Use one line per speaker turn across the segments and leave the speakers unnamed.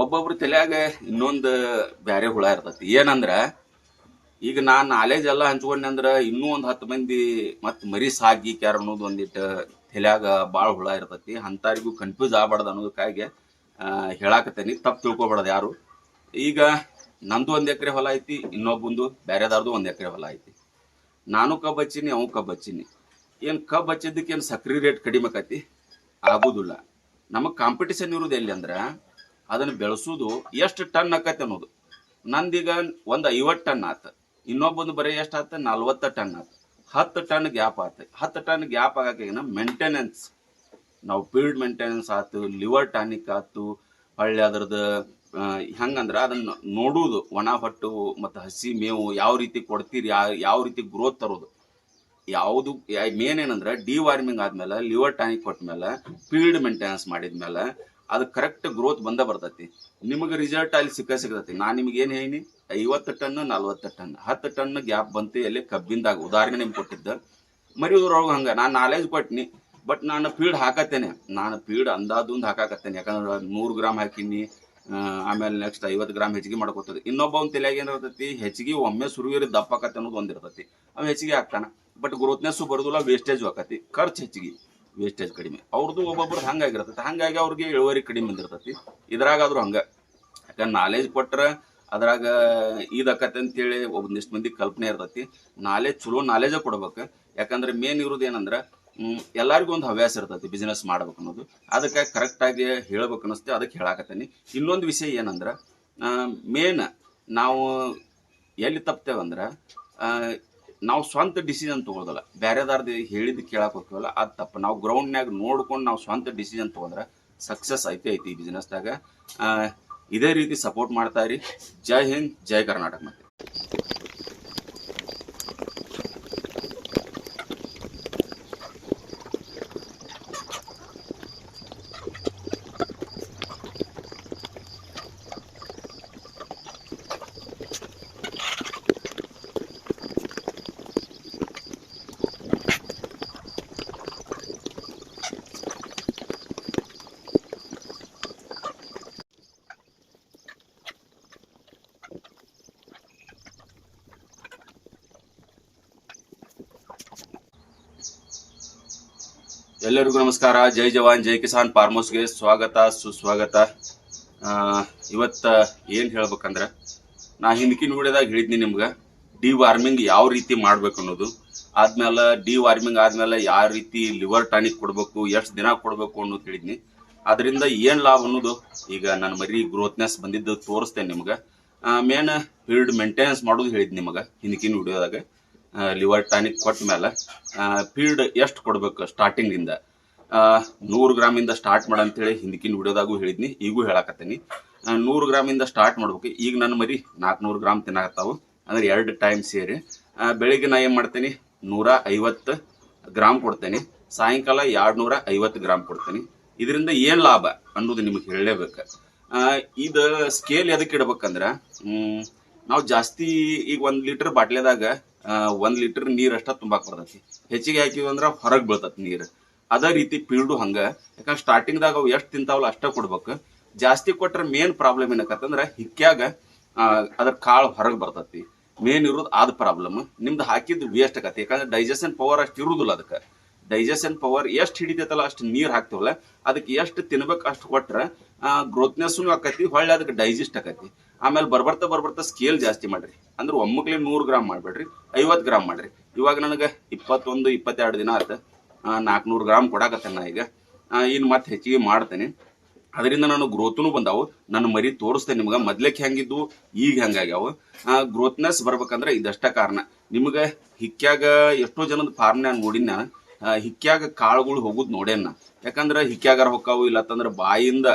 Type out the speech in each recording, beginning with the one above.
ಒಬ್ಬೊಬ್ರ ತಲೆಯಾಗ ಇನ್ನೊಂದು ಬ್ಯಾರೆ ಹುಳ ಇರ್ತತಿ. ಏನಂದ್ರ, ಈಗ ನಾ ನಾಲೆಜ್ ಎಲ್ಲ ಹಂಚ್ಕೊಂಡೆ ಅಂದ್ರ ಇನ್ನೂ ಒಂದು ಹತ್ತು ಮಂದಿ ಮತ್ತೆ ಮರಿ ಸಾಗಿ ಕ್ಯಾರ ಅನ್ನೋದು ಒಂದಿಟ್ಟು ತಲೆಯಾಗ ಭಾಳ ಹುಳ ಇರ್ತತಿ. ಅಂಥವ್ರಿಗೂ ಕನ್ಫ್ಯೂಸ್ ಆಗ್ಬಾರ್ದು ಅನ್ನೋದಕ್ಕಾಗಿ ಹೇಳಾಕತ್ತೇನಿ. ತಪ್ಪು ತಿಳ್ಕೊಬಾರ್ದು ಯಾರು. ಈಗ ನಂದು ಒಂದು ಎಕರೆ ಹೊಲ ಐತಿ, ಇನ್ನೊಬ್ಬಂದು ಬೇರೆದಾರ್ದು ಒಂದು ಎಕರೆ ಹೊಲ ಐತಿ. ನಾನು ಕಬ್ಬು ಹಚ್ಚೀನಿ, ಅವ್ ಕಬ್ಬು ಹಚ್ಚೀನಿ. ಏನು ಕಬ್ಬು ಹಚ್ಚಿದ್ದಕ್ಕೆ ಏನ್ ಸಕ್ರಿ ರೇಟ್ ಕಡಿಮೆ ಆಗುದಿಲ್ಲ. ನಮಗ್ ಕಾಂಪಿಟೇಷನ್ ಇರೋದು ಎಲ್ಲಿ ಅಂದ್ರ ಅದನ್ನ ಬೆಳೆಸೋದು ಎಷ್ಟು ಟನ್ ಆಕತಿ ಅನ್ನೋದು. ನಂದೀಗ ಒಂದು ಐವತ್ತು ಟನ್ ಆತ. ಇನ್ನೊಬ್ಬಂದು ಬರೀ ಎಷ್ಟು ಆತ? ನಲ್ವತ್ತ ಟನ್ ಆತ. ಹತ್ತು ಟನ್ ಗ್ಯಾಪ್ ಆತ. ಹತ್ತು ಟನ್ ಗ್ಯಾಪ್ ಆಗಕ್ಕೆ ಮೇಂಟೆನೆನ್ಸ್ ನಾವು ಫೀಲ್ಡ್ ಮೇಂಟೆನೆನ್ಸ್ ಆತು ಲಿವರ್ ಟಾನಿಕ್ ಆತು, ಹೊಳ್ಳಿ ಅದ್ರದ್ದು ಹೆಂಗಂದ್ರ ಅದನ್ನು ನೋಡುವುದು ಒಣ, ಹೊಟ್ಟು ಮತ್ತು ಹಸಿ, ಮೇವು ಯಾವ ರೀತಿ ಕೊಡ್ತೀರಿ ಯಾವ ಯಾವ ರೀತಿ ಗ್ರೋತ್ ತರೋದು. ಯಾವುದು ಮೇನ್ ಏನಂದ್ರೆ ಡಿ ವಾರ್ಮಿಂಗ್ ಆದ್ಮೇಲೆ ಲಿವರ್ ಟಾನಿಕ್ ಕೊಟ್ಮೇಲೆ ಫೀಲ್ಡ್ ಮೇಂಟೆನೆನ್ಸ್ ಮಾಡಿದ್ಮೇಲೆ ಅದು ಕರೆಕ್ಟ್ ಗ್ರೋತ್ ಬಂದ ಬರ್ತೈತಿ. ನಿಮಗೆ ರಿಸಲ್ಟ್ ಅಲ್ಲಿ ಸಿಕ್ಕ ಸಿಗತೈತಿ. ನಾ ನಿಮ್ಗೆ ಏನ್ ಹೇಳಿ ಐವತ್ತು ಟನ್, ನಲ್ವತ್ತು ಟನ್. ಹತ್ತು ಟನ್ ಗ್ಯಾಪ್ ಬಂತು, ಎಲ್ಲಿ ಕಬ್ಬಿಂದಾಗ ಉದಾಹರಣೆ ನಿಮ್ಗೆ ಕೊಟ್ಟಿದ್ದ. ಮರಿಯೋದ್ರೊಳಗೆ ಹಂಗ. ನಾನು ನಾಲೆಜ್ ಕೊಟ್ಟಿನಿ ಬಟ್ ನಾನು ಫೀಡ್ ಹಾಕತ್ತೇನೆ. ನಾನು ಫೀಡ್ ಅಂದಾಜೊಂದು ಹಾಕಾಕತ್ತೇನೆ. ಯಾಕಂದ್ರೆ ನೂರು ಗ್ರಾಮ್ ಹಾಕಿನಿ. ಆಮೇಲೆ ನೆಕ್ಸ್ಟ್ ಐವತ್ತು ಗ್ರಾಮ್ ಹೆಚ್ಚಿಗೆ ಮಾಡ್ಕೋತದೆ. ಇನ್ನೊಬ್ಬ ಒಂದು ತಲೆಯಾಗ ಏನಿರ್ತೈತಿ ಹೆಚ್ಚಿಗೆ ಒಮ್ಮೆ ಸುರುವಿರಿ ದಪ್ಪಾಕತ್ತೆ ಅನ್ನೋದು ಒಂದು ಇರ್ತೈತಿ. ಅವ್ ಹೆಚ್ಚಿಗೆ ಹಾಕ್ತಾನ. ಬಟ್ ಗ್ರೋತ್ನೆಸ್ ಬರೋದಿಲ್ಲ ವೇಸ್ಟೇಜ್ ಆಕತಿ. ಖರ್ಚು ಹೆಚ್ಚಿಗೆ. ವೇಸ್ಟೇಜ್ ಕಡಿಮೆ. ಅವ್ರದ್ದು ಒಬ್ಬೊಬ್ರದ್ದು ಹಂಗಾಗಿರ್ತೈತಿ. ಹಂಗಾಗಿ ಅವ್ರಿಗೆ ಇಳುವರಿ ಕಡಿಮೆ ಬಂದಿರ್ತೈತಿ. ಇದ್ರಾಗಾದ್ರೂ ಹಂಗ. ಯಾಕಂದ್ರೆ ನಾಲೆಜ್ ಕೊಟ್ರ ಅದ್ರಾಗ ಇದಕ್ಕತ್ತೆ ಅಂತೇಳಿ ಒಂದಿಷ್ಟು ಮಂದಿ ಕಲ್ಪನೆ ಇರ್ತೈತಿ. ನಾಲೆಜ್ ಚಲೋ ನಾಲೆಜೇ ಕೊಡ್ಬೇಕು. ಯಾಕಂದ್ರೆ ಮೇನ್ ಇರೋದು ಏನಂದ್ರೆ ಎಲ್ಲರಿಗೂ ಒಂದು ಹವ್ಯಾಸ ಇರ್ತೈತಿ ಬಿಸ್ನೆಸ್ ಮಾಡ್ಬೇಕು ಅನ್ನೋದು. ಅದಕ್ಕೆ ಕರೆಕ್ಟ್ ಆಗಿ ಹೇಳ್ಬೇಕು ಅನ್ನಿಸ್ತೆ ಅದಕ್ಕೆ ಹೇಳಾಕತ್ತೀನಿ. ಇನ್ನೊಂದು ವಿಷಯ ಏನಂದ್ರೆ ಮೇನ್ ನಾವು ಎಲ್ಲಿ ತಪ್ತೇವಂದ್ರ ನಾವು ಸ್ವಂತ ಡಿಸಿಷನ್ ತಗೊಳೋದಲ್ಲ. ಬೇರೆದಾರ್ದು ಹೇಳಿದ್ದು ಕೇಳಕ್ ಹೋಗ್ತೀವಲ್ಲ, ಅದು ತಪ್ಪು. ನಾವು ಗ್ರೌಂಡ್ನಾಗ ನೋಡ್ಕೊಂಡು ನಾವು ಸ್ವಂತ ಡಿಸಿಷನ್ ತಗೊಂಡ್ರೆ ಸಕ್ಸಸ್ ಐತೆ ಐತಿ ಈ ಬಿಸ್ನೆಸ್ದಾಗ ಇದೇ ರೀತಿ ಸಪೋರ್ಟ್ ಮಾಡ್ತಾ ಇರಿ. ಜೈ ಹಿಂದ್, ಜೈ ಕರ್ನಾಟಕ ಮತ್ತೆ. ಎಲ್ಲರಿಗೂ ನಮಸ್ಕಾರ. ಜೈ ಜವಾನ್, ಜೈ ಕಿಸಾನ್ ಫಾರ್ಮೋಸ್ಗೆ ಸ್ವಾಗತ, ಸುಸ್ವಾಗತ. ಇವತ್ತು ಏನು ಹೇಳ್ಬೇಕಂದ್ರೆ, ನಾ ಹಿಂದಕಿನ ವಿಡಿಯೋದಾಗ ಹೇಳಿದ್ನಿ ನಿಮ್ಗೆ ಡಿ ವಾರ್ಮಿಂಗ್ ಯಾವ ರೀತಿ ಮಾಡ್ಬೇಕು ಅನ್ನೋದು. ಆದ್ಮೇಲೆ ಡಿ ವಾರ್ಮಿಂಗ್ ಆದ್ಮೇಲೆ ಯಾವ ರೀತಿ ಲಿವರ್ ಟಾನಿಕ್ ಕೊಡಬೇಕು, ಎಷ್ಟು ದಿನ ಕೊಡಬೇಕು ಅನ್ನೋದು ಹೇಳಿದ್ನಿ. ಅದರಿಂದ ಏನು ಲಾಭ ಅನ್ನೋದು ಈಗ ನನ್ನ ಮರಿ ಗ್ರೋತ್ನೆಸ್ ಬಂದಿದ್ದು ತೋರಿಸ್ತೇನೆ ನಿಮ್ಗೆ. ಮೇನ್ ಫೀಲ್ಡ್ ಮೇಂಟೆನೆನ್ಸ್ ಮಾಡೋದು ಹೇಳಿದ್ ನಿಮಗೆ ಹಿಂದಿನ ವಿಡಿಯೋದಾಗ ಲಿವರ್ ಟಾನಿಕ್ ಕೊಟ್ಟ ಮೇಲೆ ಫೀಲ್ಡ್ ಎಷ್ಟು ಕೊಡ್ಬೇಕು ಸ್ಟಾರ್ಟಿಂಗ್ ಇಂದ? ನೂರು ಗ್ರಾಮಿಂದ ಸ್ಟಾರ್ಟ್ ಮಾಡಂತೇಳಿ ಹಿಂದಕಿನ ವಿಡಿಯೋದಾಗೂ ಹೇಳಿದ್ನಿ, ಈಗೂ ಹೇಳಕತ್ತೀನಿ. ನೂರು ಗ್ರಾಮಿಂದ ಸ್ಟಾರ್ಟ್ ಮಾಡ್ಬೇಕು. ಈಗ ನನ್ನ ಮರಿ ನಾಲ್ಕುನೂರು ಗ್ರಾಮ್ ತಿನ್ನಾಕತ್ತಾವು. ಅಂದ್ರೆ ಎರಡು ಟೈಮ್ ಸೇರಿ ಬೆಳಿಗ್ಗೆ ನಾ ಏನು ಮಾಡ್ತೇನೆ, ನೂರ ಐವತ್ತು ಗ್ರಾಮ್ ಕೊಡ್ತೇನೆ. ಸಾಯಂಕಾಲ ಎರಡು ನೂರ ಐವತ್ತು ಗ್ರಾಮ್ ಕೊಡ್ತೇನೆ. ಇದರಿಂದ ಏನ್ ಲಾಭ ಅನ್ನೋದು ನಿಮಗೆ ಹೇಳಲೇಬೇಕು. ಇದು ಸ್ಕೇಲ್ ಎದಕ್ಕೆ ಇಡ್ಬೇಕಂದ್ರೆ ನಾವು ಜಾಸ್ತಿ ಈಗ ಒಂದು ಲೀಟರ್ ಬಾಟ್ಲೆದಾಗ ಒಂದ್ ಲೀಟರ್ ನೀರ್ ಅಷ್ಟ ತುಂಬಾಕ್ ಬರ್ತೈತಿ. ಹೆಚ್ಚಿಗೆ ಹಾಕಿವಿ ಅಂದ್ರ ಹೊರಗ್ ಬೀಳ್ತೈತಿ ನೀರ್. ಅದೇ ರೀತಿ ಪೀಲ್ಡು ಹಂಗ. ಯಾಕಂದ್ರೆ ಸ್ಟಾರ್ಟಿಂಗ್ದಾಗ ಅವು ಎಷ್ಟು ತಿಂತಾವಲ್ಲ ಅಷ್ಟ ಕೊಡ್ಬೇಕು. ಜಾಸ್ತಿ ಕೊಟ್ರೆ ಮೇನ್ ಪ್ರಾಬ್ಲಮ್ ಏನಕ್ಕಂದ್ರ ಹಿಕ್ಕ್ಯಾಗ ಆ, ಅದ್ರ ಕಾಳು ಹೊರಗೆ ಬರ್ತೈತಿ. ಮೇನ್ ಇರೋದು ಆದ ಪ್ರಾಬ್ಲಮ್ ನಿಮ್ದು ಹಾಕಿದ್ದು ವೇಸ್ಟ್ ಆಗತ್ತೆ. ಯಾಕಂದ್ರೆ ಡೈಜೆಷನ್ ಪವರ್ ಅಷ್ಟು ಇರುದಿಲ್ಲ ಅದಕ್ಕೆ ಡೈಜೆಷನ್ ಪವರ್ ಎಷ್ಟು ಹಿಡಿತೈತಲ್ಲ ಅಷ್ಟು ನೀರ್ ಹಾಕ್ತಿವಲ್ಲ ಅದಕ್ಕೆ ಎಷ್ಟು ತಿನ್ಬೇಕು ಅಷ್ಟು ಕೊಟ್ರೆ ಗ್ರೋತ್ನೆಸ್ನು ಆಕತಿ ಹೊಳ್ಳಿ ಅದಕ್ಕೆ ಡೈಜೆಸ್ಟ್ ಆಕತಿ ಆಮೇಲೆ ಬರ್ಬರ್ತಾ ಬರ್ಬರ್ತಾ ಸ್ಕೇಲ್ ಜಾಸ್ತಿ ಮಾಡ್ರಿ. ಅಂದ್ರೆ ಒಮ್ಮಕ್ಲೆ ನೂರು ಗ್ರಾಮ್ ಮಾಡ್ಬೇಡ್ರಿ, ಐವತ್ತು ಗ್ರಾಮ್ ಮಾಡ್ರಿ. ಇವಾಗ ನನಗೆ ಇಪ್ಪತ್ತೊಂದು, ಇಪ್ಪತ್ತೆರಡು ದಿನ ಆತ. ನಾಲ್ಕುನೂರು ಗ್ರಾಮ್ ಕೊಡಾಕತ್ತೇನೆ ನಾ ಈಗ. ಇನ್ನು ಮತ್ತೆ ಹೆಚ್ಚಿಗೆ ಮಾಡ್ತೇನೆ. ಅದರಿಂದ ನಾನು ಗ್ರೋತ್ನು ಬಂದಾವು. ನನ್ನ ಮರಿ ತೋರಿಸ್ತೇನೆ ನಿಮ್ಗೆ. ಮೊದ್ಲಕ್ಕೆ ಹೆಂಗಿದ್ವು ಈಗ ಹೆಂಗಾಗ್ಯಾವು ಗ್ರೋತ್ನೆಸ್ ಬರ್ಬೇಕಂದ್ರೆ ಇದಷ್ಟ ಕಾರಣ. ನಿಮಗೆ ಹಿಕ್ಕಾಗ ಎಷ್ಟೋ ಜನದ ಫಾರ್ಮ್ ನಾನು. ನೋಡಿನ ಹಿಕ್ಕಾಗ ಕಾಳುಗಳು ಹೋಗುದ್ ನೋಡೇನ ಯಾಕಂದ್ರೆ ಹಿಕ್ಕ್ಯಾಗಾರ ಹೊಕ್ಕಾವು, ಇಲ್ಲತ್ತಂದ್ರ ಬಾಯಿಂದ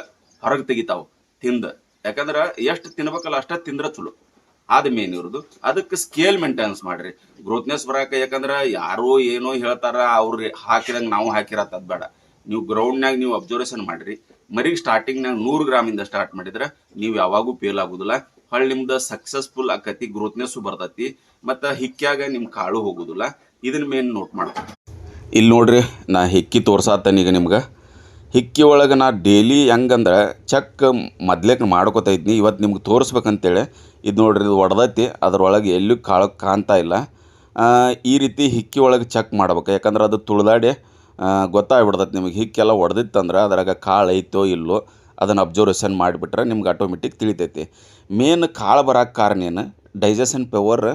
ಹೊರಗೆ ತೆಗಿತಾವು, ತಿಂದ. ಯಾಕಂದ್ರ ಎಷ್ಟು ತಿನ್ಬೇಕಲ್ಲ ಅಷ್ಟ ತಿಂದ್ರ ಚಲೋ. ಆದ ಮೇನ್ ಇರೋದು ಅದಕ್ಕೆ ಸ್ಕೇಲ್ ಮೇಂಟೆನೆನ್ಸ್ ಮಾಡ್ರಿ. ಗ್ರೋತ್ನೆಸ್ ಬರಾಕ ಯಾಕಂದ್ರ ಯಾರೋ ಏನೋ ಹೇಳ್ತಾರ, ಅವ್ರು ಹಾಕಿದಂಗೆ ನಾವು ಹಾಕಿರತ್ತದ್ ಬೇಡ. ನೀವು ಗ್ರೌಂಡ್ನಾಗ ನೀವು ಅಬ್ಸರ್ವೇಷನ್ ಮಾಡ್ರಿ. ಮರಿಗೆ ಸ್ಟಾರ್ಟಿಂಗ್ನಾಗ ನೂರು ಗ್ರಾಮಿಂದ ಸ್ಟಾರ್ಟ್ ಮಾಡಿದ್ರೆ ನೀವು ಯಾವಾಗೂ ಫೇಲ್ ಆಗುದಿಲ್ಲ. ಹೊಳ್ಳಿ ನಿಮ್ದು ಸಕ್ಸಸ್ಫುಲ್ ಆಕತಿ ಗ್ರೋತ್ನೆಸ್ ಬರ್ತೈತಿ. ಮತ್ತು ಹಿಕ್ಕ್ಯಾಗ ನಿಮ್ಮ ಕಾಳು ಹೋಗೋದಿಲ್ಲ. ಇದನ್ನ ಮೇನ್ ನೋಟ್ ಮಾಡ್ತೀನಿ. ಇಲ್ಲಿ ನೋಡ್ರಿ, ನಾ ಹಿಕ್ಕಿ ತೋರ್ಸಾತ್ತೀಗ ನಿಮ್ಗೆ. ಹಿಕ್ಕಿ ಒಳಗೆ ನಾ ಡೇಲಿ ಹೆಂಗಂದ್ರೆ ಚೆಕ್ ಮೊದ್ಲೇಕ್ ಮಾಡ್ಕೋತಾ ಇದ್ನಿ. ಇವತ್ತು ನಿಮ್ಗೆ ತೋರಿಸ್ಬೇಕಂತೇಳಿ. ಇದು ನೋಡ್ರಿ, ಇದು ಒಡೆದೈತಿ. ಅದ್ರೊಳಗೆ ಎಲ್ಲೂ ಕಾಳು ಕಾಣ್ತಾ ಇಲ್ಲ. ಈ ರೀತಿ ಹಿಕ್ಕಿ ಒಳಗೆ ಚೆಕ್ ಮಾಡ್ಬೇಕು. ಯಾಕಂದ್ರೆ ಅದು ತುಳಿದಾಡಿ ಗೊತ್ತಾಗ್ಬಿಡ್ತೈತೆ ನಿಮಗೆ. ಹಿಕ್ಕೆಲ್ಲ ಒಡೆದಿತ್ತಂದ್ರೆ ಅದ್ರಾಗ ಕಾಳು ಐತೋ ಇಲ್ಲೋ ಅದನ್ನು ಅಬ್ಸರ್ವೇಷನ್ ಮಾಡಿಬಿಟ್ರೆ ನಿಮ್ಗೆ ಆಟೋಮೆಟಿಕ್ ತಿಳಿತೈತಿ. ಮೇನ್ ಕಾಳು ಬರೋಕ್ಕೆ ಕಾರಣ ಏನು? ಡೈಜೆಷನ್ ಪವರ್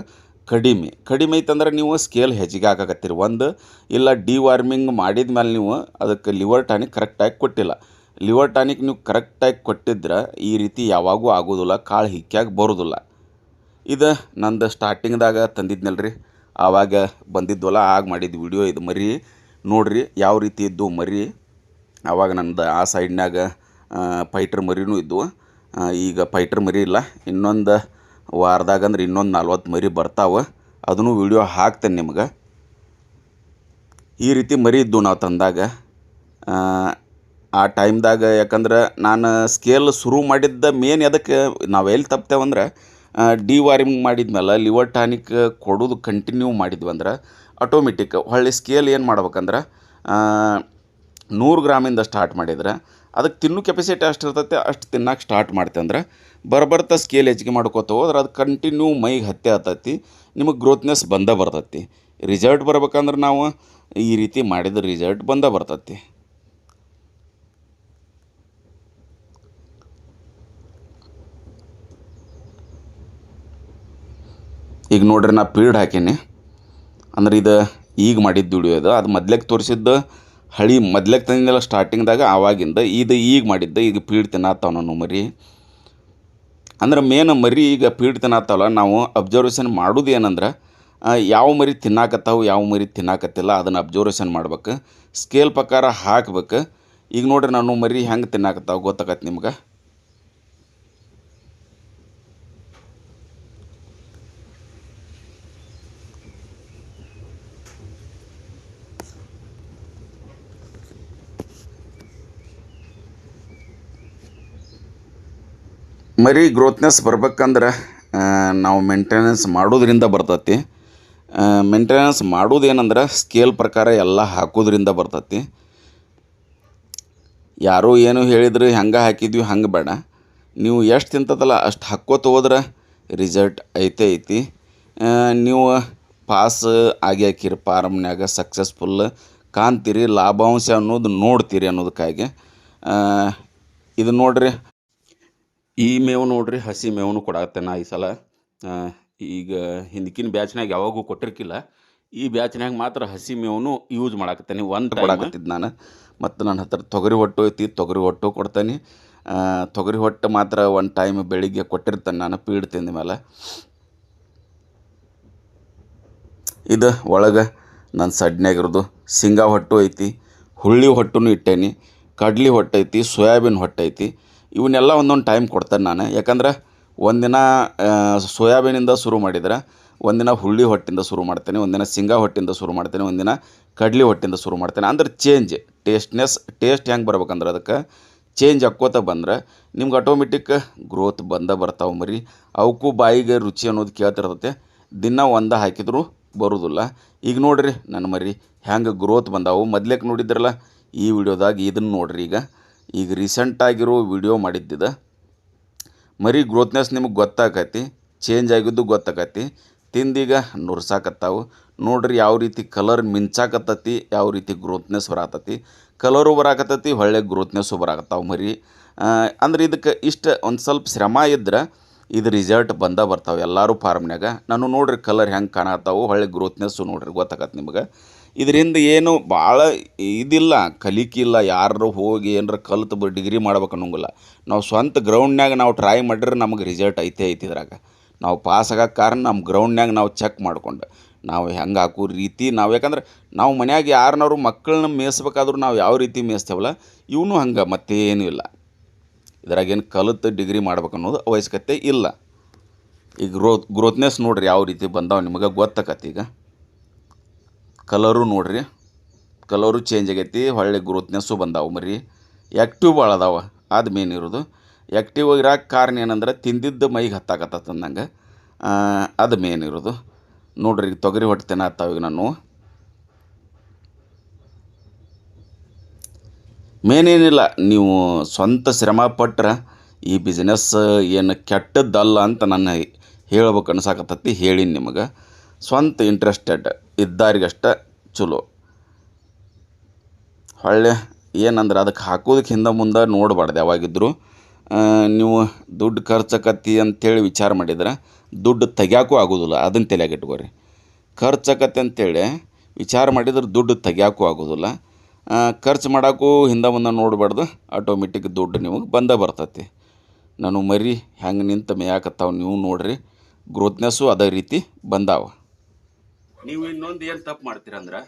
ಕಡಿಮೆ. ಕಡಿಮೆ ಐತಂದ್ರೆ ನೀವು ಸ್ಕೇಲ್ ಹೆಚ್ಚಿಗೆ ಹಾಕಾಕತ್ತೀರಿ. ಒಂದು, ಇಲ್ಲ ಡಿವಾರ್ಮಿಂಗ್ ಮಾಡಿದ ಮೇಲೆ ನೀವು ಅದಕ್ಕೆ ಲಿವರ್ ಟಾನಿಕ್ ಕರೆಕ್ಟಾಗಿ ಕೊಟ್ಟಿಲ್ಲ. ಲಿವರ್ ಟಾನಿಕ್ ನೀವು ಕರೆಕ್ಟಾಗಿ ಕೊಟ್ಟಿದ್ರೆ ಈ ರೀತಿ ಯಾವಾಗೂ ಆಗೋದಿಲ್ಲ, ಕಾಳು ಹಿಕ್ಕಿಯಾಗಿ ಬರೋದಿಲ್ಲ. ಇದು ನಂದು ಸ್ಟಾರ್ಟಿಂಗ್ದಾಗ ತಂದಿದ್ನಲ್ರಿ. ಆವಾಗ ಬಂದಿದ್ವಲ್ಲ, ಆಗ ಮಾಡಿದ ವಿಡಿಯೋ ಇದು ಮರಿ. ನೋಡ್ರಿ ಯಾವ ರೀತಿ ಇದ್ದು ಮರಿ. ಆವಾಗ ನಂದು ಆ ಸೈಡ್ನಾಗ ಪೈಟ್ರ್ ಮರಿನೂ ಇದ್ದವು ಈಗ ಪೈಟ್ರ್ ಮರಿ ಇಲ್ಲ. ಇನ್ನೊಂದು ವಾರದಾಗ ಅಂದ್ರೆ ಇನ್ನೊಂದು ನಲ್ವತ್ತು ಮರಿ ಬರ್ತಾವೆ. ಅದನ್ನು ವಿಡಿಯೋ ಹಾಕ್ತೇನೆ ನಿಮ್ಗೆ. ಈ ರೀತಿ ಮರಿ ಇದ್ದು ನಾವು ತಂದಾಗ ಆ, ಟೈಮ್ದಾಗ ಯಾಕಂದ್ರೆ ನಾನು ಸ್ಕೇಲ್ ಶುರು ಮಾಡಿದ್ದ ಮೇನ್ ಎದಕ್ಕೆ ನಾವು ಎಲ್ಲಿ ತಪ್ತೇವಂದ್ರೆ ಡಿ ವಾರಿಂಗ್ ಮಾಡಿದ್ಮೇಲೆ ಲಿವರ್ ಟಾನಿಕ್ ಕೊಡೋದು ಕಂಟಿನ್ಯೂ ಮಾಡಿದ್ವಿ ಅಂದ್ರೆ ಆಟೋಮೆಟಿಕ್ ಹೊಳ್ಳಿ ಸ್ಕೇಲ್ ಏನು ಮಾಡ್ಬೇಕಂದ್ರೆ ನೂರು ಗ್ರಾಮಿಂದ ಸ್ಟಾರ್ಟ್ ಮಾಡಿದ್ರೆ. ಅದಕ್ಕೆ ತಿನ್ನೋ ಕೆಪಾಸಿಟಿ ಅಷ್ಟು ಇರ್ತೈತೆ, ಅಷ್ಟು ತಿನ್ನಕ್ಕೆ ಸ್ಟಾರ್ಟ್ ಮಾಡ್ತೆ ಅಂದ್ರೆ ಬರ್ಬರ್ತಾ ಸ್ಕೇಲ್ ಹೆಚ್ಚಿಗೆ ಮಾಡ್ಕೋತ ಹೋದ್ರೆ ಅದು ಕಂಟಿನ್ಯೂ ಮೈಗೆ ಹತ್ತೆ ಆತೈತಿ ನಿಮಗೆ ಗ್ರೋತ್ನೆಸ್ ಬಂದ ಬರ್ತೈತಿ. ರಿಸಲ್ಟ್ ಬರ್ಬೇಕಂದ್ರೆ ನಾವು ಈ ರೀತಿ ಮಾಡಿದ ರಿಸಲ್ಟ್ ಬಂದ ಬರ್ತೈತಿ. ಈಗ ನೋಡ್ರಿ ನಾ ಪೀಡ್ ಹಾಕೀನಿ. ಅಂದ್ರೆ ಇದು ಈಗ ಮಾಡಿದ್ದು ವಿಡಿಯೋ ಇದು. ಅದು ಮೊದ್ಲಕ್ಕೆ ತೋರಿಸಿದ್ದು ಹಳಿ ಮೊದ್ಲಕ್ಕೆ ತಂದಿದ್ದೆಲ್ಲ ಸ್ಟಾರ್ಟಿಂಗ್ದಾಗ ಆವಾಗಿಂದ ಇದು ಈಗ ಮಾಡಿದ್ದೆ ಈಗ ಪೀಡ್ ತಿನ್ನತ್ತಾವ ನಾನು ಮರಿ. ಅಂದ್ರೆ ಮೇನ್ ಮರಿ ಈಗ ಪೀಡ್ ತಿನ್ನತ್ತಾವಲ್ಲ ನಾವು ಅಬ್ಸರ್ವೇಷನ್ ಮಾಡೋದು ಏನಂದ್ರೆ ಯಾವ ಮರಿ ತಿನ್ನಾಕತ್ತಾವು, ಯಾವ ಮರಿ ತಿನ್ನಾಕತ್ತಿಲ್ಲ, ಅದನ್ನು ಅಬ್ಸರ್ವೇಷನ್ ಮಾಡ್ಬೇಕು. ಸ್ಕೇಲ್ ಪ್ರಕಾರ ಹಾಕ್ಬೇಕು. ಈಗ ನೋಡ್ರಿ ನಾನು ಮರಿ ಹೆಂಗೆ ತಿನ್ನಾಕತ್ತಾವ ಗೊತ್ತಾಗತ್ತೆ ನಿಮ್ಗೆ? ಮರಿ ಗ್ರೋತ್ನೆಸ್ ಬರ್ಬೇಕಂದ್ರೆ ನಾವು ಮೇಂಟೆನೆನ್ಸ್ ಮಾಡೋದ್ರಿಂದ ಬರ್ತತಿ. ಮೇಂಟೆನೆನ್ಸ್ ಮಾಡೋದೇನಂದ್ರೆ ಸ್ಕೇಲ್ ಪ್ರಕಾರ ಎಲ್ಲ ಹಾಕೋದ್ರಿಂದ ಬರ್ತತಿ. ಯಾರೋ ಏನು ಹೇಳಿದ್ರು ಹೆಂಗೆ ಹಾಕಿದ್ವಿ ಹಂಗೆ ಬೇಡ. ನೀವು ಎಷ್ಟು ತಿಂತದಲ್ಲ ಅಷ್ಟು ಹಾಕ್ಕೋತ ಹೋದ್ರೆ ರಿಸಲ್ಟ್ ಐತೆ ಐತಿ. ನೀವು ಪಾಸ್ ಆಗಿ ಹಾಕಿರಿ ಫಾರಮ್ನ್ಯಾಗ ಸಕ್ಸಸ್ಫುಲ್ ಕಾಣ್ತೀರಿ ಲಾಭಾಂಶ ಅನ್ನೋದು ನೋಡ್ತೀರಿ ಅನ್ನೋದಕ್ಕಾಗಿ. ಇದು ನೋಡ್ರಿ. ಈ ಮೇವು ನೋಡ್ರಿ, ಹಸಿ ಮೇವನ್ನು ನಾ ಈ ಸಲ. ಈಗ ಹಿಂದಕಿನ ಬ್ಯಾಚ್ನಾಗ ಯಾವಾಗೂ ಕೊಟ್ಟಿರ್ಕಿಲ್ಲ. ಈ ಬ್ಯಾಚ್ನಾಗ ಮಾತ್ರ ಹಸಿ ಮೇವನ್ನು ಯೂಸ್ ಮಾಡಾಕತ್ತೇನೆ ಒಂದು ಕೊಡಾಕತ್ತಿದ್ದು ನಾನು. ಮತ್ತು ನನ್ನ ಹತ್ರ ತೊಗರಿ ಹೊಟ್ಟು ಐತಿ, ತೊಗರಿ ಹೊಟ್ಟು ಕೊಡ್ತೇನೆ. ತೊಗರಿ ಹೊಟ್ಟು ಮಾತ್ರ ಒಂದು ಟೈಮ್ ಬೆಳಿಗ್ಗೆ ಕೊಟ್ಟಿರ್ತೇನೆ ನಾನು ಪೀಡ್ ತಿಂದ ಮೇಲೆ ಇದು ಒಳಗೆ ನನ್ನ ಸಡ್ನ್ಯಾಗಿರೋದು ಶೇಂಗಾ ಹೊಟ್ಟು ಐತಿ, ಹುಳ್ಳಿ ಹೊಟ್ಟುನು ಇಟ್ಟೇನಿ, ಕಡ್ಲಿ ಹೊಟ್ಟೈತಿ, ಸೋಯಾಬೀನ್ ಹೊಟ್ಟು ಐತಿ ಇವನ್ನೆಲ್ಲ ಒಂದೊಂದು ಟೈಮ್ ಕೊಡ್ತೇನೆ ನಾನು. ಯಾಕಂದ್ರೆ ಒಂದಿನ ಸೋಯಾಬೀನಿಂದ ಶುರು ಮಾಡಿದ್ರೆ, ಒಂದಿನ ಹುಳ್ಳಿ ಹೊಟ್ಟಿಂದ ಶುರು ಮಾಡ್ತೇನೆ, ಒಂದಿನ ಶೇಂಗಾ ಹೊಟ್ಟಿಂದ ಶುರು ಮಾಡ್ತೇನೆ, ಒಂದಿನ ಕಡ್ಲಿ ಹೊಟ್ಟಿಂದ ಶುರು ಮಾಡ್ತೇನೆ. ಅಂದ್ರೆ ಚೇಂಜ್ ಟೇಸ್ಟ್ನೆಸ್ ಟೇಸ್ಟ್ ಹೆಂಗೆ ಬರ್ಬೇಕಂದ್ರೆ ಅದಕ್ಕೆ ಚೇಂಜ್ ಹಾಕ್ಕೋತ ಬಂದ್ರೆ ನಿಮ್ಗೆ ಆಟೋಮೆಟಿಕ್ ಗ್ರೋತ್ ಬಂದ ಬರ್ತಾವೆ ಮರಿ. ಅವಕ್ಕೂ ಬಾಯಿಗೆ ರುಚಿ ಅನ್ನೋದು ಕೇಳ್ತಿರ್ತೈತೆ. ದಿನ ಒಂದ ಹಾಕಿದ್ರು ಬರೋದಿಲ್ಲ. ಈಗ ನೋಡಿರಿ ನನ್ನ ಮರಿ, ಹೆಂಗೆ ಗ್ರೋತ್ ಬಂದಾವು. ಮೊದ್ಲೇಕ್ ನೋಡಿದ್ರಲ್ಲ, ಈ ವಿಡಿಯೋದಾಗ ಇದನ್ನು ನೋಡ್ರಿ ಈಗ. ಈಗ ರೀಸೆಂಟಾಗಿರೋ ವಿಡಿಯೋ ಮಾಡಿದ್ದಿದ. ಮರಿ ಗ್ರೋತ್ನೆಸ್ ನಿಮಗೆ ಗೊತ್ತಾಕತಿ ಚೇಂಜ್ ಆಗಿದ್ದು ಗೊತ್ತಾಕತಿ. ತಿಂದೀಗ ನುರ್ಸಾಕತ್ತಾವು. ನೋಡ್ರಿ ಯಾವ ರೀತಿ ಕಲರ್ ಮಿಂಚಾಕತ್ತತಿ, ಯಾವ ರೀತಿ ಗ್ರೋತ್ನೆಸ್ ಬರಾಕತ್ತತಿ. ಕಲರು ಬರಾಕತ್ತತಿ, ಒಳ್ಳೆ ಗ್ರೋತ್ನೆಸ್ಸು ಬರಾಕತ್ತಾವು ಮರಿ. ಅಂದ್ರೆ ಇದಕ್ಕೆ ಇಷ್ಟು ಒಂದು ಸ್ವಲ್ಪ ಶ್ರಮ ಇದ್ರೆ ಇದು ರಿಸಲ್ಟ್ ಬಂದ ಬರ್ತಾವೆ ಎಲ್ಲರೂ ಫಾರ್ಮ್ನಾಗ ನಾನು ನೋಡ್ರಿ ಕಲರ್ ಹೆಂಗೆ ಕಾಣತ್ತಾವು ಒಳ್ಳೆ ಗ್ರೋತ್ನೆಸ್ಸು ನೋಡ್ರಿ ಗೊತ್ತಾಗತ್ತೆ ನಿಮ್ಗೆ. ಇದರಿಂದ ಏನು ಭಾಳ ಇದಿಲ್ಲ, ಕಲಿಕಿಲ್ಲ ಯಾರು ಹೋಗಿ ಏನಾರ ಕಲ್ತು ಡಿಗ್ರಿ ಮಾಡ್ಬೇಕು ಅನ್ನೋಂಗಿಲ್ಲ. ನಾವು ಸ್ವಂತ ಗ್ರೌಂಡ್ನ್ಯಾಗ ನಾವು ಟ್ರೈ ಮಾಡಿದ್ರೆ ನಮಗೆ ರಿಸಲ್ಟ್ ಐತೆ ಐತಿ ಇದ್ರಾಗ. ನಾವು ಪಾಸ್ ಆಗಕ್ಕೆ ಕಾರಣ ನಮ್ಮ ಗ್ರೌಂಡ್ನ್ಯಾಗ ನಾವು ಚೆಕ್ ಮಾಡ್ಕೊಂಡು, ನಾವು ಹೆಂಗೆ ಹಾಕೋ ರೀತಿ ನಾವು ಯಾಕಂದ್ರೆ ನಾವು ಮನ್ಯಾಗ ಯಾರನ್ನಾರು ಮಕ್ಕಳನ್ನ ಮೇಯಿಸ್ಬೇಕಾದ್ರೂ ನಾವು ಯಾವ ರೀತಿ ಮೇಯಿಸ್ತೇವಲ್ಲ ಇವನು ಹಂಗೆ ಮತ್ತೇನೂ ಇಲ್ಲ. ಇದ್ರಾಗೇನು ಕಲಿತು ಡಿಗ್ರಿ ಮಾಡ್ಬೇಕು ಅನ್ನೋದು ಅವಶ್ಯಕತೆ ಇಲ್ಲ. ಈಗ ಗ್ರೋತ್ ಗ್ರೋತ್ನೆಸ್ ನೋಡ್ರಿ ಯಾವ ರೀತಿ ಬಂದಾವ ನಿಮಗೆ ಗೊತ್ತಾಕತ್ತೆ ಈಗ. ಕಲರು ನೋಡ್ರಿ. ಕಲರು ಚೇಂಜ್ ಆಗೈತಿ, ಹೊಳ್ಳಿ ಗ್ರೋತ್ನೆಸ್ಸು ಬಂದಾವೆ ಮರಿ ಆ್ಯಕ್ಟಿವ್ ಭಾಳ ಅದಾವ ಅದು ಮೇನ್ ಇರೋದು. ಆ್ಯಕ್ಟಿವ್ ಇರೋಕೆ ಕಾರಣ ಏನಂದ್ರೆ ತಿಂದಿದ್ದು ಮೈಗೆ ಹತ್ತಾಕತ್ತ ಅಂದಂಗೆ ಅದು ಮೇನ್ ಇರೋದು. ನೋಡ್ರಿ ಈಗ ತೊಗರಿ ಹೊಟ್ಟೆನ ಹತ್ತಾವ ಈಗ ನಾನು. ಮೇನ್ ಏನಿಲ್ಲ, ನೀವು ಸ್ವಂತ ಶ್ರಮ ಪಟ್ರೆ ಈ ಬಿಸ್ನೆಸ್ ಏನು ಕೆಟ್ಟದ್ದಲ್ಲ ಅಂತ ನನ್ನ ಹೇಳ್ಬೇಕು ಅನ್ಸಾಕತ್ತತಿ, ಹೇಳೀನಿ ನಿಮಗೆ. ಸ್ವಂತ ಇಂಟ್ರೆಸ್ಟೆಡ್ ಇದ್ದಾರಿಗಷ್ಟ ಚಲೋ. ಹೊಳ್ಳೆ ಏನಂದ್ರೆ ಅದಕ್ಕೆ ಹಾಕೋದಕ್ಕೆ ಹಿಂದೆ ಮುಂದೆ ನೋಡಬಾರ್ದು ಯಾವಾಗಿದ್ದರೂ ನೀವು ದುಡ್ಡು ಖರ್ಚಾಕತ್ತಿ ಅಂಥೇಳಿ ವಿಚಾರ ಮಾಡಿದ್ರೆ ದುಡ್ಡು ತೆಗ್ಯಾಕೂ ಆಗೋದಿಲ್ಲ, ಅದನ್ನು ತಲೆಯಾಗ ಇಟ್ಕೋರಿ. ಖರ್ಚಾಕತ್ತೆ ಅಂತೇಳಿ ವಿಚಾರ ಮಾಡಿದ್ರೆ ದುಡ್ಡು ತೆಗ್ಯಾಕೂ ಆಗೋದಿಲ್ಲ. ಖರ್ಚು ಮಾಡೋಕ್ಕೂ ಹಿಂದೆ ಮುಂದೆ ನೋಡಬಾರ್ದು ಆಟೋಮೆಟಿಕ್ ದುಡ್ಡು ನಿಮಗೆ ಬಂದೇ ಬರ್ತೈತಿ. ನಾನು ಮರಿ ಹೆಂಗೆ ನಿಂತು ಮೇಯಾಕತ್ತಾವ ನೀವು ನೋಡ್ರಿ ಗ್ರೋತ್ನೆಸ್ಸು ಅದೇ ರೀತಿ ಬಂದಾವ. ನೀವು ಇನ್ನೊಂದು ಏನು ತಪ್ಪು ಮಾಡ್ತೀರಂದ್ರೆ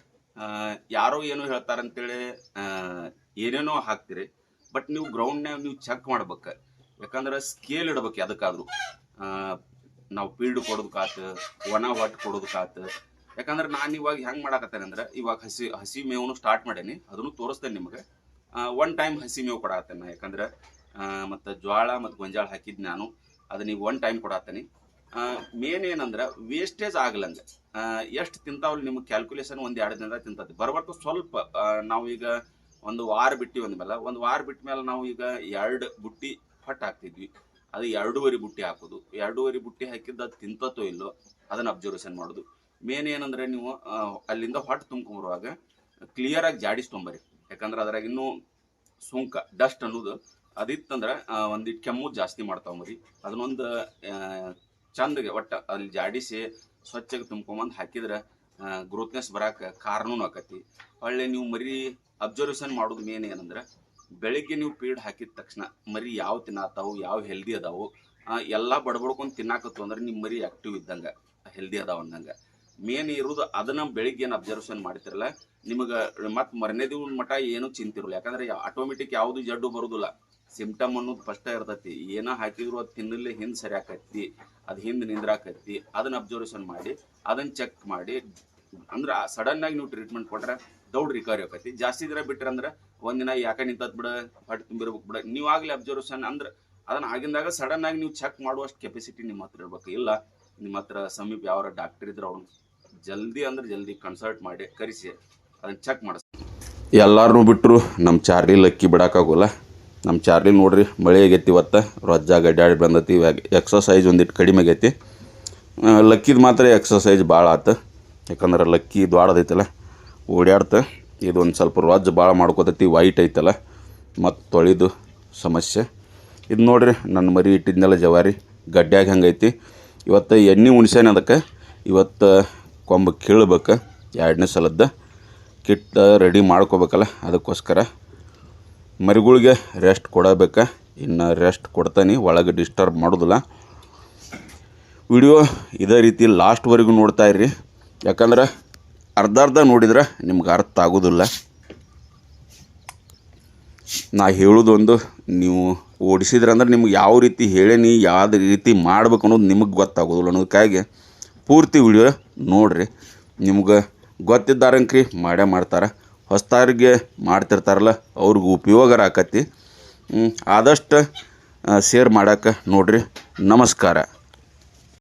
ಯಾರೋ ಏನೋ ಹೇಳ್ತಾರಂತೇಳಿ ಏನೇನೋ ಹಾಕ್ತೀರಿ, ಬಟ್ ನೀವು ಗ್ರೌಂಡ್ನ್ಯಾಗ ನೀವು ಚೆಕ್ ಮಾಡ್ಬೇಕು. ಯಾಕಂದ್ರೆ ಸ್ಕೇಲ್ ಇಡ್ಬೇಕು ಅದಕ್ಕಾದ್ರು ನಾವು ಫೀಲ್ಡ್ ಕೊಡೋದಕ್ಕಾತು ಒಣ ಹೊಟ್ಟು ಕೊಡೋದಕ್ಕಾತು ಯಾಕಂದ್ರೆ ನಾನು ಇವಾಗ ಹೆಂಗೆ ಮಾಡಾಕತ್ತೇನೆ ಅಂದ್ರೆ, ಇವಾಗ ಹಸಿ ಹಸಿ ಮೇವನ್ನು ಸ್ಟಾರ್ಟ್ ಮಾಡೇನಿ, ಅದನ್ನು ತೋರಿಸ್ತೇನೆ ನಿಮಗೆ. ಒನ್ ಟೈಮ್ ಹಸಿ ಮೇವು ಕೊಡತ್ತೇನೆ ಯಾಕಂದ್ರೆ ಮತ್ತು ಜ್ವಾಳ ಮತ್ತು ಗೊಂಜಾಳ ಹಾಕಿದ್ದು ನಾನು ಅದನ್ನ ಈಗ ಒನ್ ಟೈಮ್ ಕೊಡಾತೇನೆ ಮೇನ್ ಏನಂದ್ರೆ ವೇಸ್ಟೇಜ್ ಆಗ್ಲಂಗೆ ಎಷ್ಟು ತಿಂತಾವಲ್ಲಿ ನಿಮ್ಗೆ ಕ್ಯಾಲ್ಕುಲೇಷನ್ ಒಂದು ಎರಡು ದಿನದಾಗ ತಿಂತದೆ ಬರ್ಬರ್ತ ಸ್ವಲ್ಪ ನಾವೀಗ ಒಂದು ವಾರ ಬಿಟ್ಟಿ ಅಂದ್ಮೇಲೆ, ಒಂದು ವಾರ ಬಿಟ್ಟ ಮೇಲೆ ನಾವು ಈಗ ಎರಡು ಬುಟ್ಟಿ ಫಟ್ ಹಾಕ್ತಿದ್ವಿ. ಅದು ಎರಡೂವರೆ ಬುಟ್ಟಿ ಹಾಕೋದು. ಎರಡೂವರೆ ಬುಟ್ಟಿ ಹಾಕಿದ್ದು ಅದು ತಿಂತತೋ ಇಲ್ಲೋ, ಅದನ್ನ ಅಬ್ಸರ್ವೇಷನ್ ಮಾಡೋದು. ಮೇನ್ ಏನಂದ್ರೆ ನೀವು ಅಲ್ಲಿಂದ ಹೊಟ್ಟೆ ಆಗಿ ಜಾಡಿಸ್ ತೊಂಬರಿ. ಯಾಕಂದ್ರೆ ಅದ್ರಾಗ ಇನ್ನೂ ಸುಂಕ ಡಸ್ಟ್ ಅನ್ನೋದು ಅದಿತ್ತಂದ್ರೆ ಒಂದು ಒಂದಿಟ್ಟು ಕೆಮ್ಮು ಜಾಸ್ತಿ ಮಾಡ್ತಾವ ಮರಿ. ಅದನ್ನೊಂದು ಚಂದಗೆ ಒಟ್ಟು ಅಲ್ಲಿ ಜಾಡಿಸಿ ಸ್ವಚ್ಛಗೆ ತುಂಬ್ಕೊಂಬಂದು ಹಾಕಿದ್ರೆ ಗ್ರೋತ್ನೆಸ್ ಬರಕ್ಕೆ ಕಾರಣನೂ ಆಕತಿ. ಹೊಳ್ಳೆ ನೀವು ಮರಿ ಅಬ್ಸರ್ವೇಷನ್ ಮಾಡೋದು ಮೇನ್ ಏನಂದ್ರೆ, ಬೆಳಿಗ್ಗೆ ನೀವು ಪೀಡ್ ಹಾಕಿದ ತಕ್ಷಣ ಮರಿ ಯಾವ ತಿನ್ನತಾವು, ಯಾವ ಹೆಲ್ದಿ ಅದಾವು ಎಲ್ಲ ಬಡಬಡ್ಕೊಂಡು ತಿನ್ನಾಕತ್ತು ಅಂದ್ರೆ ನಿಮ್ಮ ಮರಿ ಆಕ್ಟಿವ್ ಇದ್ದಂಗೆ ಹೆಲ್ದಿ ಅದಾವ ಅಂದಂಗೆ ಮೇನ್ ಇರೋದು ಅದನ್ನ ಬೆಳಿಗ್ಗೆ ಏನು ಅಬ್ಸರ್ವೇಷನ್ ಮಾಡ್ತಿರಲ್ಲ ನಿಮಗೆ ಮತ್ತೆ ಮರನೇ ಮಟ ಏನು ಚಿಂತಿರಲ್ಲ ಯಾಕಂದ್ರೆ ಆಟೋಮೆಟಿಕ್ ಯಾವುದು ಜಡ್ಡು ಬರೋದಿಲ್ಲ. ಸಿಂಪ್ಟಮ್ ಅನ್ನೋದು ಫಸ್ಟ್ ಇರ್ತೈತಿ. ಏನೋ ಹಾಕಿದ್ರು ಅದು ತಿನ್ನಲಿ ಹಿಂದೆ ಸರಿ ಆಕತ್ತಿ ಅದು ಹಿಂದೆ ನಿಂದ್ರಾಕತ್ತಿ, ಅದನ್ನ ಅಬ್ಸರ್ವೇಷನ್ ಮಾಡಿ, ಅದನ್ನ ಚೆಕ್ ಮಾಡಿ. ಅಂದ್ರೆ ಸಡನ್ ಆಗಿ ನೀವು ಟ್ರೀಟ್ಮೆಂಟ್ ಕೊಟ್ರೆ ದೌಡ್ ರಿಕವರಿ ಆಕೈತಿ ಜಾಸ್ತಿ ದಿನ ಬಿಟ್ರೆ ಅಂದ್ರೆ ಒಂದಿನ ಯಾಕೆ ನಿಂತದ್ ಬಿಡ, ಹೊಟ್ಟೆ ತುಂಬಿರ್ಬೇಕು ಬಿಡ. ನೀವು ಆಗ್ಲಿ ಅಬ್ಸರ್ವೇಷನ್ ಅಂದ್ರೆ ಅದನ್ನ ಆಗಿಂದಾಗ ಸಡನ್ ಆಗಿ ನೀವು ಚೆಕ್ ಮಾಡುವಷ್ಟು ಕೆಪಾಸಿಟಿ ನಿಮ್ಮ ಹತ್ರ ಇರ್ಬೇಕು. ಇಲ್ಲ ನಿಮ್ಮ ಹತ್ರ ಸಮೀಪ ಯಾವ ಡಾಕ್ಟರ್ ಇದ್ರೆ ಅವ್ರು ಜಲ್ದಿ ಅಂದ್ರೆ ಜಲ್ದಿ ಕನ್ಸಲ್ಟ್ ಮಾಡಿ, ಕರೆಸಿ, ಅದನ್ನ ಚೆಕ್ ಮಾಡಿಸ್ ಎಲ್ಲಾರನ್ನೂ ಬಿಟ್ಟರು ನಮ್ಮ ಚಾರ್ಲಿ ಲಕ್ಕಿ ಬಿಡೋಕ್ಕಾಗೋಲ್ಲ ನಮ್ಮ ಚಾರ್ಲಿ ನೋಡ್ರಿ, ಮಳೆ ಆಗೈತಿ ಇವತ್ತು ರೊಜ್ಜಾಗ ಅಡ್ಡಾಡಿ ಬಂದೈತಿ, ಇವಾಗ ಎಕ್ಸಸೈಜ್ ಒಂದಿಟ್ಟು ಕಡಿಮೆ ಆಗೈತಿ. ಲಕ್ಕಿದು ಮಾತ್ರ ಎಕ್ಸಸೈಜ್ ಭಾಳ ಆತು. ಯಾಕಂದ್ರೆ ಲಕ್ಕಿ ದ್ವಾಡದೈತಲ್ಲ ಓಡ್ಯಾಡ್ತ ಇದೊಂದು ಸ್ವಲ್ಪ ರೊಜ್ಜ ಭಾಳ ಮಾಡ್ಕೋತೈತಿ ವೈಟ್ ಐತಲ್ಲ, ಮತ್ತು ತೊಳೆದು ಸಮಸ್ಯೆ. ಇದು ನೋಡ್ರಿ ನನ್ನ ಮರಿ ಇಟ್ಟಿದ್ನೆಲ್ಲ ಜವಾರಿ ಗಡ್ಡ್ಯಾಗ ಹಂಗೈತಿ. ಇವತ್ತು ಎಣ್ಣೆ ಉಣಿಸೇನೆ ಅದಕ್ಕೆ, ಇವತ್ತು ಕೊಂಬ ಕೀಳ್ಬೇಕು, ಎರಡನೇ ಸಲದ್ದು. ಕಿಟ್ ರೆಡಿ ಮಾಡ್ಕೋಬೇಕಲ್ಲ, ಅದಕ್ಕೋಸ್ಕರ ಮರಿಗಳಿಗೆ ರೆಸ್ಟ್ ಕೊಡಬೇಕು. ಇನ್ನು ರೆಸ್ಟ್ ಕೊಡ್ತಾನೆ, ಒಳಗೆ ಡಿಸ್ಟರ್ಬ್ ಮಾಡೋದಿಲ್ಲ. ವಿಡಿಯೋ ಇದೇ ರೀತಿ ಲಾಸ್ಟ್ವರೆಗೂ ನೋಡ್ತಾ ಇರ್ರಿ. ಯಾಕಂದ್ರೆ ಅರ್ಧ ಅರ್ಧ ನೋಡಿದ್ರೆ ನಿಮ್ಗೆ ಅರ್ಥ ಆಗೋದಿಲ್ಲ. ನಾ ಹೇಳೋದೊಂದು, ನೀವು ಓಡಿಸಿದ್ರೆ ಅಂದ್ರೆ ನಿಮ್ಗೆ ಯಾವ ರೀತಿ ಹೇಳೇನಿ ಯಾವ ರೀತಿ ಮಾಡ್ಬೇಕು ಅನ್ನೋದು ನಿಮಗೆ ಗೊತ್ತಾಗೋದಿಲ್ಲ. ಅನ್ನೋದಕ್ಕಾಗಿ ಪೂರ್ತಿ ವಿಡಿಯೋ ನೋಡಿರಿ. ನಿಮ್ಗೆ ಗೊತ್ತಿದ್ದಾರಂಕ್ರಿ ಮಾಡೇ ಮಾಡ್ತಾರೆ. ಹೊಸ್ತಾರಿಗೆ ಮಾಡ್ತಿರ್ತಾರಲ್ಲ ಅವ್ರಿಗೆ ಉಪಯೋಗರ ಆಕತಿ. ಆದಷ್ಟು ಶೇರ್ ಮಾಡಕ್ಕೆ ನೋಡಿರಿ. ನಮಸ್ಕಾರ.